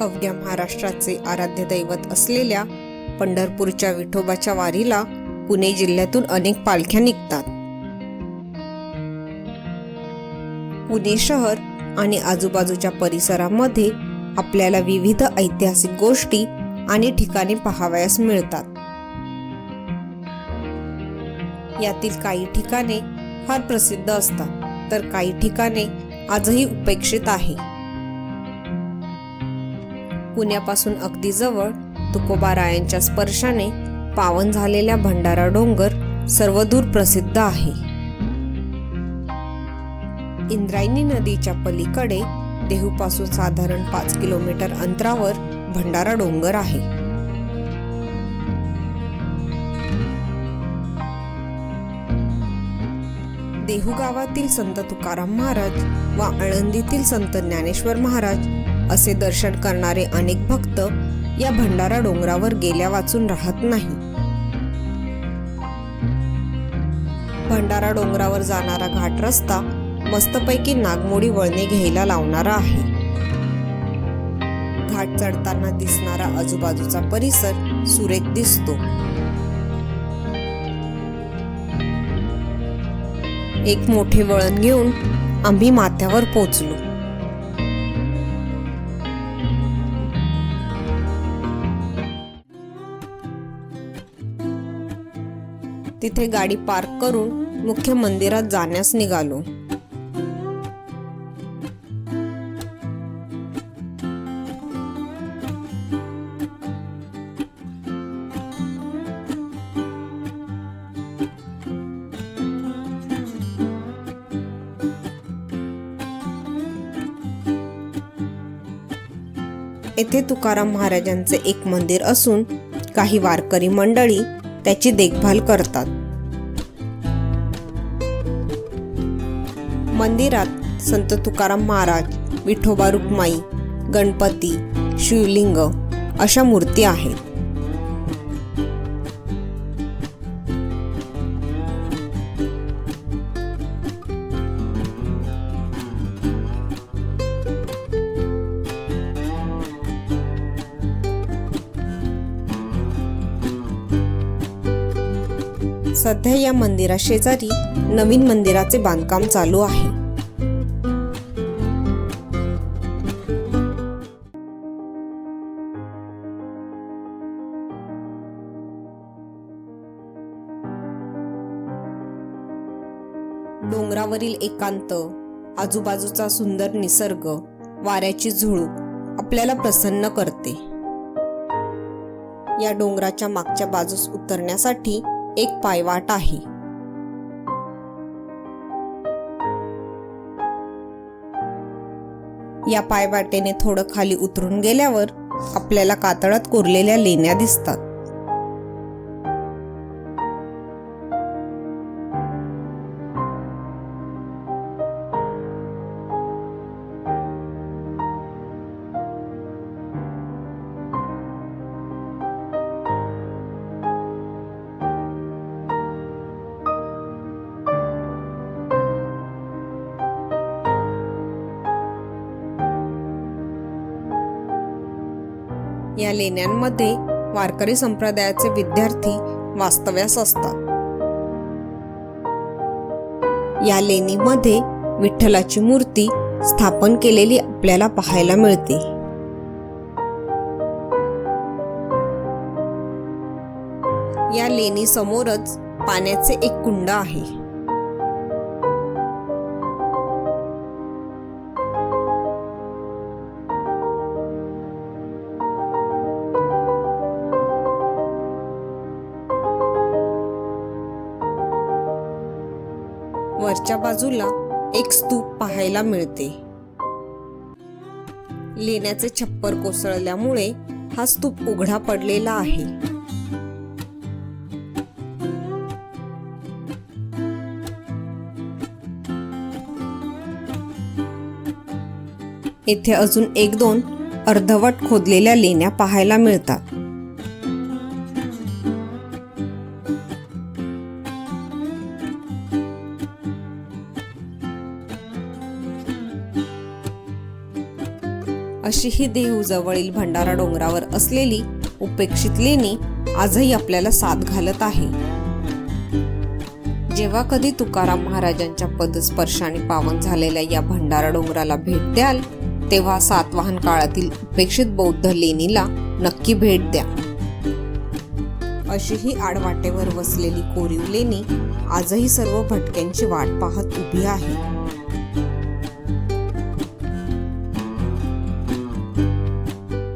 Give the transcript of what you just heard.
अवघ्या महाराष्ट्राचे आराध्य दैवत असलेल्या पंढरपूरच्या विठोबाच्या वारीला पुणे जिल्ह्यातून अनेक पालख्या निघतात. पुणे शहर आणि आजूबाजूच्या परिसरामध्ये आपल्याला विविध ऐतिहासिक गोष्टी आणि ठिकाणे पाहावयास मिळतात. यातील काही ठिकाणे फार प्रसिद्ध असतात तर काही ठिकाणे आजही उपेक्षित आहे. पुण्यापासून अगदी जवळ तुकोबारायांच्या स्पर्शाने पावन झालेल्या भंडारा डोंगर सर्वदूर प्रसिद्ध आहे. इंद्रायणी नदीच्या पलीकडे देहूपासून साधारण पाच किलोमीटर अंतरावर भंडारा डोंगर आहे. देहू गावातील संत तुकाराम महाराज व आळंदीतील संत ज्ञानेश्वर महाराज असे दर्शन करणारे अनेक भक्त या भंडारा डोंगरावर गेल्या वाचून राहत नाही. भंडारा डोंगरावर जाणारा घाट रस्ता मस्तपैकी नागमोडी वळणे घ्यायला लावणारा आहे. घाट चढताना दिसणारा आजूबाजूचा परिसर सुरेख दिसतो. एक मोठे वळण घेऊन आम्ही माथ्यावर पोचलो. तिथे गाडी पार्क करून मुख्य मंदिरात जाण्यास निघालो. येथे तुकाराम महाराजांचे एक मंदिर असून काही वारकरी मंडळी त्याची देखभाल करतात. मंदिरात संत तुकाराम महाराज विठोबा रुक्माई गणपती शिवलिंग अशा मूर्ती आहेत. सध्या या मंदिराशेजारी नवीन मंदिराचे बांधकाम चालू आहे. डोंगरावरील एकांत आजूबाजूचा सुंदर निसर्ग वाऱ्याची झुळूक आपल्याला प्रसन्न करते. या डोंगराच्या मागच्या बाजूस उतरण्यासाठी एक पायवाट आहे. या पायवाटेने थोडं खाली उतरून गेल्यावर आपल्याला कातळात कोरलेल्या लेण्या दिसतात. या लेण्यांमध्ये वारकरी संप्रदायाचे विद्यार्थी वास्तव्यास असतात. या लेणीमध्ये विठ्ठलाची मूर्ती स्थापन केलेली आपल्याला पाहायला मिळते. या लेणी समोरच पाण्याचे एक कुंड आहे. वरच्या बाजूला एक स्तूप पाहायला मिळते. लेण्याचे छप्पर कोसळल्यामुळे हा स्तूप उघडा पडलेला आहे. येथे अजून एक दोन अर्धवट खोदलेल्या लेण्या पाहायला मिळतात. अशी ही देहू जवळील भंडारा डोंगरावर असलेली उपेक्षित लेणी आजही आपल्याला साथ घालत आहे. जेव्हा कधी तुकाराम महाराजांच्या पदस्पर्शाने पावन झालेल्या या भंडारा डोंगराला भेट द्याल तेव्हा सातवाहन काळातील उपेक्षित बौद्ध लेणीला नक्की भेट द्या. अशी ही आडवाटेवर वसलेली कोरीव लेणी आजही सर्व भटक्यांची वाट पाहत उभी आहे.